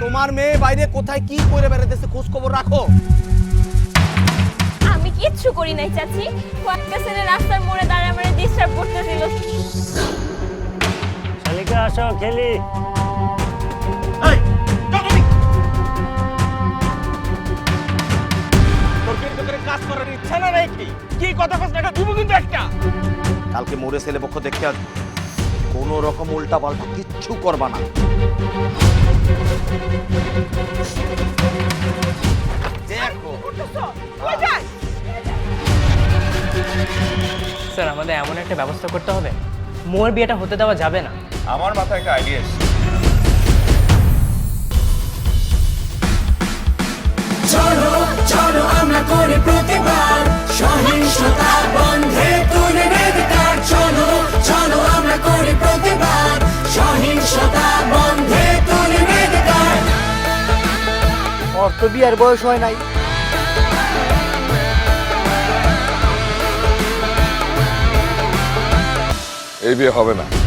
তোমার মেয়ে বাইরে কোথায় কি করে বেড়াতেছে খোঁজ খবর রাখো। আমি কিচ্ছু করি নাই চাচি। কয়েকটা ছেলে রাস্তার মোড়ে দাঁড়িয়ে আমার ডিস্টার্ব করতেছিল। শালিকা আসো খেলি। কাজ করার ইচ্ছা না নাকি কি? কথা কস না দিব কিন্তু একটা। কালকে মোড়ে ছেলে পক্ষ দেখতে আসব কোনো রকম উল্টা পাল্টা কিচ্ছু করবা না। স্যার আমাদের এমন একটা ব্যবস্থা করতে হবে। মোর বিয়েটা হতে দেওয়া যাবে না। আমার মাথায় একটা আইডিয়া এসেছে। চলো চলো আমরা করি প্রতিবাদ। সহিংসতা বন্ধে তুলে নেতার চলো চলো আমরা করি প্রতিবাদ। সহিংসতা বন্ধে তুলে নেতার ওর তো বিয়ার বয়স হয় নাই। এই বিয়ে হবে না।